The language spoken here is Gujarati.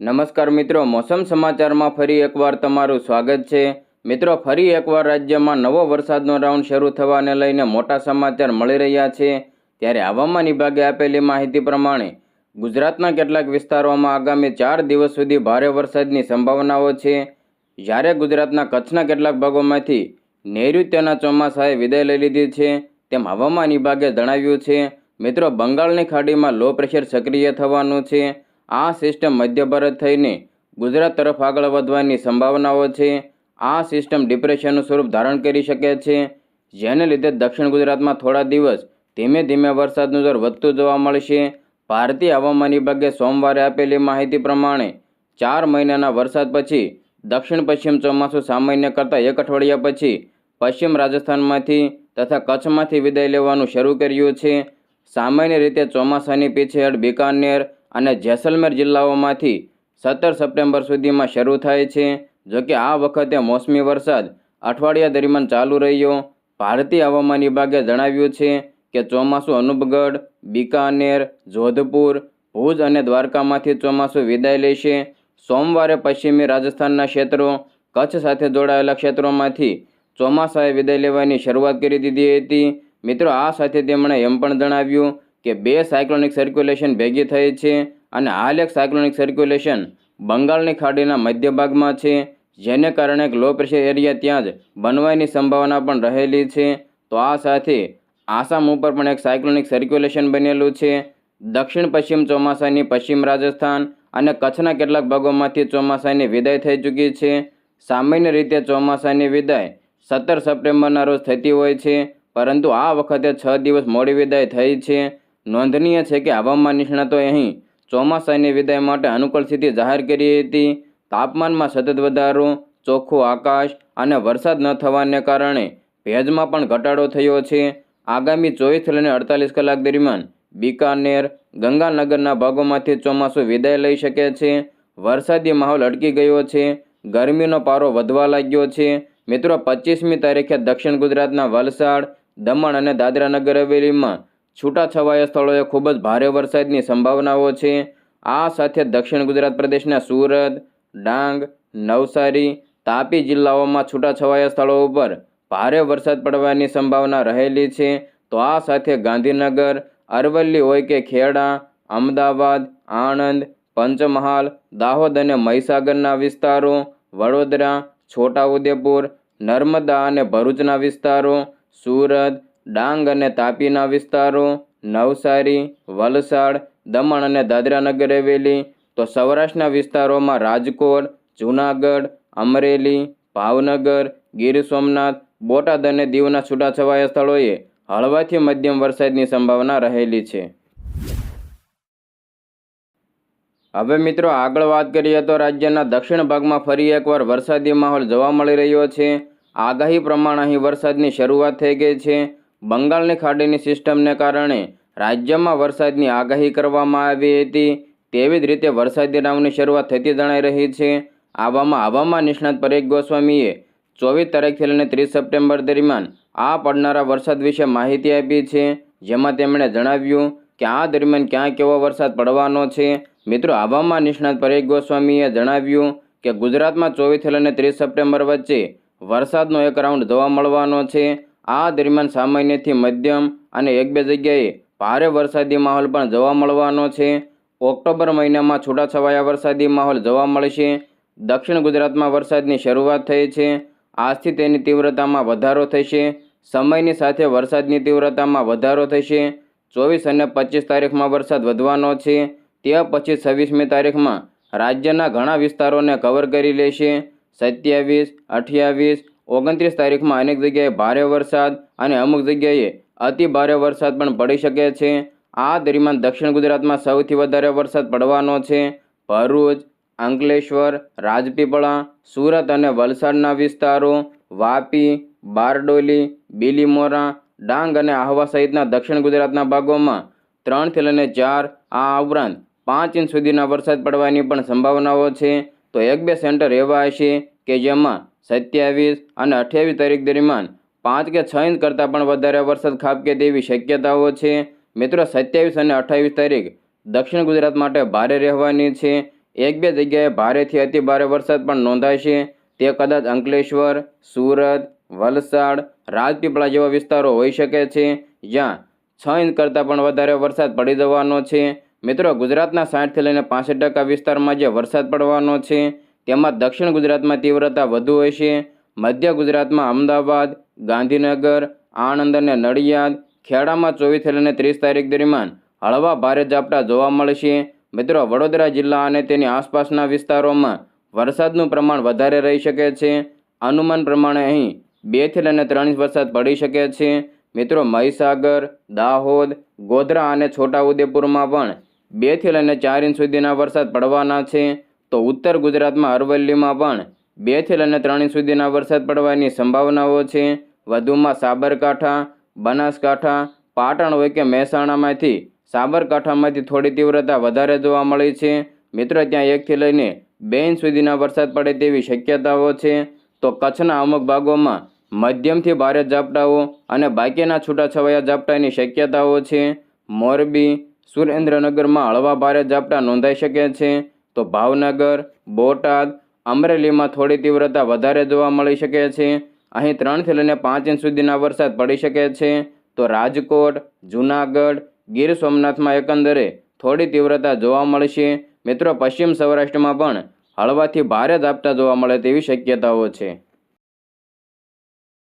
નમસ્કાર મિત્રો, મોસમ સમાચારમાં ફરી એકવાર તમારું સ્વાગત છે. મિત્રો, ફરી એકવાર રાજ્યમાં નવો વરસાદનો રાઉન્ડ શરૂ થવાને લઈને મોટા સમાચાર મળી રહ્યા છે. ત્યારે હવામાન વિભાગે આપેલી માહિતી પ્રમાણે ગુજરાતના કેટલાક વિસ્તારોમાં આગામી ચાર દિવસ સુધી ભારે વરસાદની સંભાવનાઓ છે. જ્યારે ગુજરાતના કચ્છના કેટલાક ભાગોમાંથી નૈઋત્યના ચોમાસાએ વિદાય લઈ લીધી છે તેમ હવામાન વિભાગે જણાવ્યું છે. મિત્રો, બંગાળની ખાડીમાં લો પ્રેશર સક્રિય થવાનું છે. આ સિસ્ટમ મધ્ય ભારત થઈને ગુજરાત તરફ આગળ વધવાની સંભાવનાઓ છે. આ સિસ્ટમ ડિપ્રેશનનું સ્વરૂપ ધારણ કરી શકે છે. જેને લીધે દક્ષિણ ગુજરાતમાં થોડા દિવસ ધીમે ધીમે વરસાદનું જોર વધતું જોવા મળશે. ભારતીય હવામાન વિભાગે સોમવારે આપેલી માહિતી પ્રમાણે ચાર મહિનાના વરસાદ પછી દક્ષિણ પશ્ચિમ ચોમાસું સામાન્ય કરતાં એક અઠવાડિયા પછી પશ્ચિમ રાજસ્થાનમાંથી તથા કચ્છમાંથી વિદાય લેવાનું શરૂ કર્યું છે. સામાન્ય રીતે ચોમાસાની પીછેહટ બિકાનેર અને જેસલમેર જિલ્લાઓમાંથી સત્તર સપ્ટેમ્બર સુધીમાં શરૂ થાય છે. જોકે આ વખતે મોસમી વરસાદ અઠવાડિયા દરમિયાન ચાલુ રહ્યો. ભારતીય હવામાન વિભાગે જણાવ્યું છે કે ચોમાસું અનુપગઢ, બિકાનેર, જોધપુર, ભુજ અને દ્વારકામાંથી ચોમાસું વિદાય લેશે. સોમવારે પશ્ચિમી રાજસ્થાનના ક્ષેત્રો, કચ્છ સાથે જોડાયેલા ક્ષેત્રોમાંથી ચોમાસાએ વિદાય લેવાની શરૂઆત કરી દીધી હતી. મિત્રો, આ સાથે તેમણે એમ પણ જણાવ્યું કે બે સાયક્લોનિક સર્ક્યુલેશન ભેગી થઈ છે અને હાલ એક સાયક્લોનિક સર્ક્યુલેશન બંગાળની ખાડીના મધ્ય ભાગમાં છે. જેને કારણે એક લો પ્રેશર એરિયા ત્યાં જ બનવાની સંભાવના પણ રહેલી છે. તો આ સાથે આસામ ઉપર પણ એક સાયક્લોનિક સર્ક્યુલેશન બનેલું છે. દક્ષિણ પશ્ચિમ ચોમાસાની પશ્ચિમ રાજસ્થાન અને કચ્છના કેટલાક ભાગોમાંથી ચોમાસાની વિદાય થઈ ચૂકી છે. સામાન્ય રીતે ચોમાસાની વિદાય સત્તર સપ્ટેમ્બરના રોજ થતી હોય છે, પરંતુ આ વખતે છ દિવસ મોડી વિદાય થઈ છે. નોંધનીય છે કે હવામાન નિષ્ણાતોએ અહીં ચોમાસાની વિદાય માટે અનુકૂળ સ્થિતિ જાહેર કરી હતી. તાપમાનમાં સતત વધારો, ચોખ્ખું આકાશ અને વરસાદ ન થવાને કારણે ભેજમાં પણ ઘટાડો થયો છે. આગામી ચોવીસથી લઈને અડતાલીસ કલાક દરમિયાન બિકાનેર, ગંગાનગરના ભાગોમાંથી ચોમાસું વિદાય લઈ શકે છે. વરસાદી માહોલ અટકી ગયો છે. ગરમીનો પારો વધવા લાગ્યો છે. મિત્રો, પચીસમી તારીખે દક્ષિણ ગુજરાતના વલસાડ, દમણ અને દાદરા નગર હવેલીમાં છૂટાછવાયા સ્થળોએ ખૂબ જ ભારે વરસાદની સંભાવનાઓ છે. આ સાથે દક્ષિણ ગુજરાત પ્રદેશના સુરત, ડાંગ, નવસારી, તાપી જિલ્લાઓમાં છૂટાછવાયા સ્થળો ઉપર ભારે વરસાદ પડવાની સંભાવના રહેલી છે. તો આ સાથે ગાંધીનગર, અરવલ્લી હોય કે ખેડા, અમદાવાદ, આણંદ, પંચમહાલ, દાહોદ અને મહીસાગરના વિસ્તારો, વડોદરા, છોટાઉદેપુર, નર્મદા અને ભરૂચના વિસ્તારો, સુરત ડાંગ અને તાપીના વિસ્તારો, નવસારી, વલસાડ, દમણ અને દાદરાનગર હવેલી. તો સૌરાષ્ટ્રના વિસ્તારોમાં રાજકોટ, જૂનાગઢ, અમરેલી, ભાવનગર, ગીર સોમનાથ, બોટાદ અને દીવના છૂટાછવાયા સ્થળોએ હળવાથી મધ્યમ વરસાદની સંભાવના રહેલી છે. હવે મિત્રો આગળ વાત કરીએ તો રાજ્યના દક્ષિણ ભાગમાં ફરી એકવાર વરસાદી માહોલ જોવા મળી રહ્યો છે. આગાહી પ્રમાણે અહીં વરસાદની શરૂઆત થઈ ગઈ છે. બંગાળની ખાડીની સિસ્ટમને કારણે રાજ્યમાં વરસાદની આગાહી કરવામાં આવી હતી. તેવી જ રીતે વરસાદી રાઉન્ડની શરૂઆત થતી જણાઈ રહી છે. આવામાં હવામાન નિષ્ણાત પરેશ ગોસ્વામીએ ચોવીસ તારીખથી લઈને ત્રીસ સપ્ટેમ્બર દરમિયાન આ પડનારા વરસાદ વિશે માહિતી આપી છે, જેમાં તેમણે જણાવ્યું કે આ દરમિયાન ક્યાં કેવો વરસાદ પડવાનો છે. મિત્રો, હવામાન નિષ્ણાત પરેશ ગોસ્વામીએ જણાવ્યું કે ગુજરાતમાં ચોવીસથી લઈને ત્રીસ સપ્ટેમ્બર વચ્ચે વરસાદનો એક રાઉન્ડ જોવા મળવાનો છે. આ દરમિયાન સામાન્યથી મધ્યમ અને એક બે જગ્યાએ ભારે વરસાદી માહોલ પણ જોવા મળવાનો છે. ઓક્ટોબર મહિનામાં છૂટાછવાયા વરસાદી માહોલ જોવા મળશે. દક્ષિણ ગુજરાતમાં વરસાદની શરૂઆત થઈ છે. આજથી તેની તીવ્રતામાં વધારો થશે. સમયની સાથે વરસાદની તીવ્રતામાં વધારો થશે. ચોવીસ અને પચીસ તારીખમાં વરસાદ વધવાનો છે. તે પછી છવ્વીસમી તારીખમાં રાજ્યના ઘણા વિસ્તારોને કવર કરી લેશે. સત્યાવીસ, અઠ્યાવીસ ઓગણત્રીસ તારીખમાં અનેક જગ્યાએ ભારે વરસાદ અને અમુક જગ્યાએ અતિ ભારે વરસાદ પણ પડી શકે છે. આ દરમિયાન દક્ષિણ ગુજરાતમાં સૌથી વધારે વરસાદ પડવાનો છે. ભરૂચ, અંકલેશ્વર, રાજપીપળા, સુરત અને વલસાડના વિસ્તારો, વાપી, બારડોલી, બીલીમોરા, ડાંગ અને આહવા સહિતના દક્ષિણ ગુજરાતના ભાગોમાં ત્રણથી લઈને ચાર આ ઉપરાંત પાંચ ઇંચ સુધીના વરસાદ પડવાની પણ સંભાવનાઓ છે. તો એક બે સેન્ટર એવા હશે કે જેમાં સત્યાવીસ અને અઠ્યાવીસ તારીખ દરમિયાન પાંચ કે છ ઇંચ કરતાં પણ વધારે વરસાદ ખાબકે તેવી શક્યતાઓ છે. મિત્રો, સત્યાવીસ અને અઠ્યાવીસ તારીખ દક્ષિણ ગુજરાત માટે ભારે રહેવાની છે. એક બે જગ્યાએ ભારેથી અતિ ભારે વરસાદ પણ નોંધાશે. તે કદાચ અંકલેશ્વર, સુરત, વલસાડ, રાજપીપળા જેવા વિસ્તારો હોઈ શકે છે, જ્યાં છ ઇંચ કરતાં પણ વધારે વરસાદ પડી જવાનો છે. મિત્રો, ગુજરાતના સાઠથી લઈને પાસઠ ટકા વિસ્તારમાં જે વરસાદ પડવાનો છે તેમાં દક્ષિણ ગુજરાતમાં તીવ્રતા વધુ હોય છે. મધ્ય ગુજરાતમાં અમદાવાદ, ગાંધીનગર, આણંદ અને નડિયાદ, ખેડામાં ચોવીસથી લઈને ત્રીસ તારીખ દરમિયાન હળવા ભારે ઝાપટા જોવા મળશે મિત્રો, વડોદરા જિલ્લા અને તેની આસપાસના વિસ્તારોમાં વરસાદનું પ્રમાણ વધારે રહી શકે છે. અનુમાન પ્રમાણે અહીં બેથી લઈને ત્રણ ઇંચ વરસાદ પડી શકે છે. મિત્રો, મહીસાગર, દાહોદ, ગોધરા અને છોટાઉદેપુરમાં પણ બેથી લઈને ચાર ઇંચ સુધીના વરસાદ પડવાના છે. તો ઉત્તર ગુજરાતમાં અરવલ્લીમાં પણ બેથી લઈને ત્રણ સુધીના વરસાદ પડવાની સંભાવનાઓ છે. વધુમાં સાબરકાંઠા, બનાસકાંઠા, પાટણ હોય કે મહેસાણામાંથી સાબરકાંઠામાંથી થોડી તીવ્રતા વધારે જોવા મળી છે. મિત્રો, ત્યાં એકથી લઈને બે ઇંચ સુધીના વરસાદ પડે તેવી શક્યતાઓ છે. તો કચ્છના અમુક ભાગોમાં મધ્યમથી ભારે ઝાપટાઓ અને બાકીના છૂટાછવાયા ઝાપટાની શક્યતાઓ છે. મોરબી, સુરેન્દ્રનગરમાં હળવા ભારે ઝાપટા નોંધાઈ શકે છે. તો ભાવનગર, બોટાદ, અમરેલીમાં થોડી તીવ્રતા વધારે જોવા મળી શકે છે. અહીં ત્રણથી લઈને પાંચ ઇંચ સુધીના વરસાદ પડી શકે છે. તો રાજકોટ, જૂનાગઢ, ગીર સોમનાથમાં એકંદરે થોડી તીવ્રતા જોવા મળશે. મિત્રો, પશ્ચિમ સૌરાષ્ટ્રમાં પણ હળવાથી ભારે ઝાપટા જોવા મળે તેવી શક્યતાઓ છે.